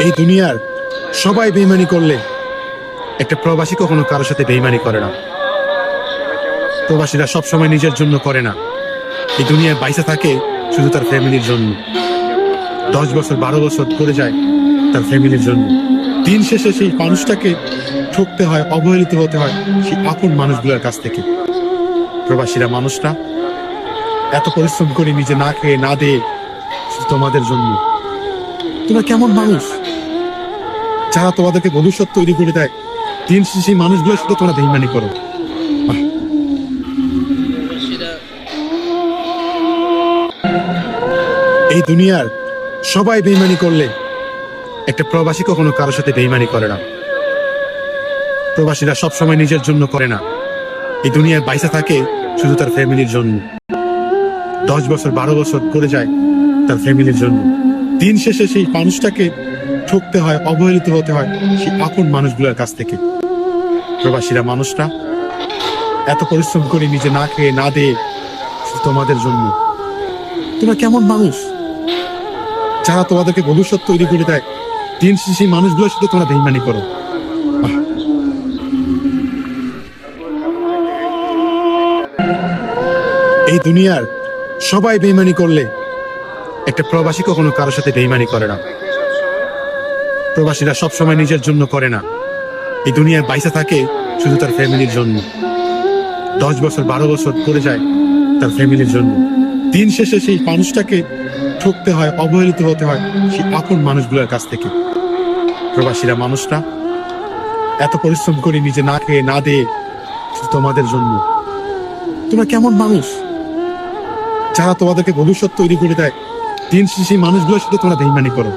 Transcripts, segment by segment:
এই দুনিয়ার সবাই বেইমানি করলে একটা প্রবাসী কখনো কারোর সাথে বেইমানি করে না। প্রবাসীরা সবসময় নিজের জন্য করে না। এই দুনিয়ায় বাইসে থাকে শুধু তার ফ্যামিলির জন্য। দশ বছর, বারো বছর করে যায় তার ফ্যামিলির জন্য। দিন শেষে সেই মানুষটাকে ঠকতে হয়, অবহেলিত হতে হয় সেই আপন মানুষগুলোর কাছ থেকে। প্রবাসীরা মানুষটা এত পরিশ্রম করে নিজে না খেয়ে, না দিয়ে তোমাদের জন্য তোমরা কেমন মানুষ? যারা তোমাদেরকে ভবিষ্যৎ তৈরি করে দেয়, দিন শেষে মানুষগুলো শুধু তোমরা বেইমানি করো। এই দুনিয়ার সবাই বেইমানি করলে একটা প্রবাসী কখনো কারোর সাথে বেইমানি করে না। প্রবাসীরা সবসময় নিজের জন্য করে না। এই দুনিয়ায় বাইসা থাকে শুধু তার ফ্যামিলির জন্য। দশ বছর, বারো বছর করে যায় তার ফ্যামিলির জন্য। দিন শেষে সেই মানুষটাকে ঠকতে হয়, অবহেলিত হতে হয় সেই আপন মানুষগুলোর কাছ থেকে। প্রবাসীরা মানুষটা এত পরিশ্রম করে নিজে না খেয়ে, না দিয়ে তোমাদের জন্য। তোমরা কেমন মানুষ? যারা তোমাদেরকে ভবিষ্যৎ তৈরি করে দেয়, দিন শেষে সেই মানুষগুলোর সাথে তোমরা বেইমানি করো। এই দুনিয়ার সবাই বেইমানি করলে একটা প্রবাসী কখনো কারোর সাথে বেইমানি করে না। প্রবাসীরা সবসময় নিজের জন্য করে না। এই দুনিয়ায় বাইসে থাকে শুধু তার ফ্যামিলির জন্য। দশ বছর, বারো বছর করে যায় তার ফ্যামিলির জন্য। দিন শেষে সেই মানুষটাকে ঠকতে হয়, অবহেলিত হতে হয় সেই আপন মানুষগুলোর কাছ থেকে। প্রবাসীরা মানুষটা এত পরিশ্রম করে নিজে না খেয়ে, না দিয়ে তোমাদের জন্য। তোমরা কেমন মানুষ? যারা তোমাদেরকে ভবিষ্যৎ তৈরি করে দেয় দিন শেষে মানুষগুলোর সাথে তোমরা বেইমানি করো।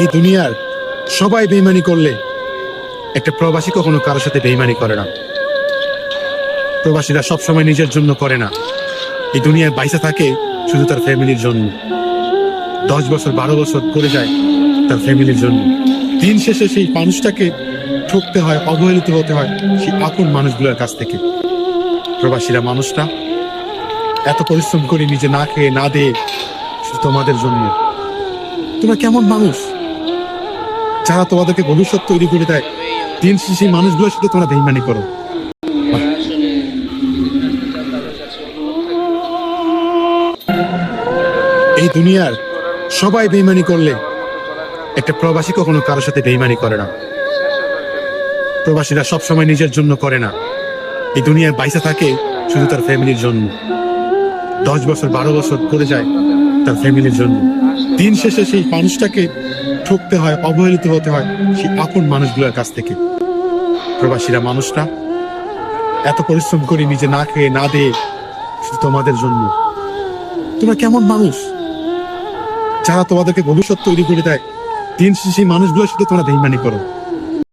এই দুনিয়ার সবাই বেইমানি করলে একটা প্রবাসী কখনো কারোর সাথে বেইমানি করে না। প্রবাসীরা সবসময় নিজের জন্য করে না। এই দুনিয়ায় বাইসে থাকে শুধু তার ফ্যামিলির জন্য। দশ বছর, বারো বছর করে যায় তার ফ্যামিলির জন্য। দিন শেষে সেই মানুষটাকে ঠকতে হয়, অবহেলিত হতে হয় সেই আপন মানুষগুলোর কাছ থেকে। প্রবাসীরা মানুষটা এত পরিশ্রম করে নিজে না খেয়ে, না দিয়ে তোমাদের জন্য। তোমরা কেমন মানুষ? যারা তোমাদেরকে ভবিষ্যৎ তৈরি করে দেয়, দিন শেষে মানুষগুলোর সাথে তোমরা বেইমানি করো। এই দুনিয়ার সবাই বেইমানি করলে একটা প্রবাসী কখনো কারোর সাথে বেইমানি করে না। প্রবাসীরা সবসময় নিজের জন্য করে না। এই দুনিয়ায় বাইসে থাকে শুধু তার ফ্যামিলির জন্য। দশ বছর, বারো বছর করে যায় তার ফ্যামিলির জন্য। দিন শেষে সেই মানুষটাকে ঠকতে হয়, অবহেলিত হতে হয় সেই আপন মানুষগুলোর কাছ থেকে। প্রবাসীরা মানুষটা এত পরিশ্রম করে নিজে না খেয়ে, না দিয়ে শুধু তোমাদের জন্য। তোমরা কেমন মানুষ? যারা তোমাদেরকে ভবিষ্যৎ তৈরি করে দেয়, দিন শেষে সেই মানুষগুলোর সাথে তোমরা বেইমানি করো।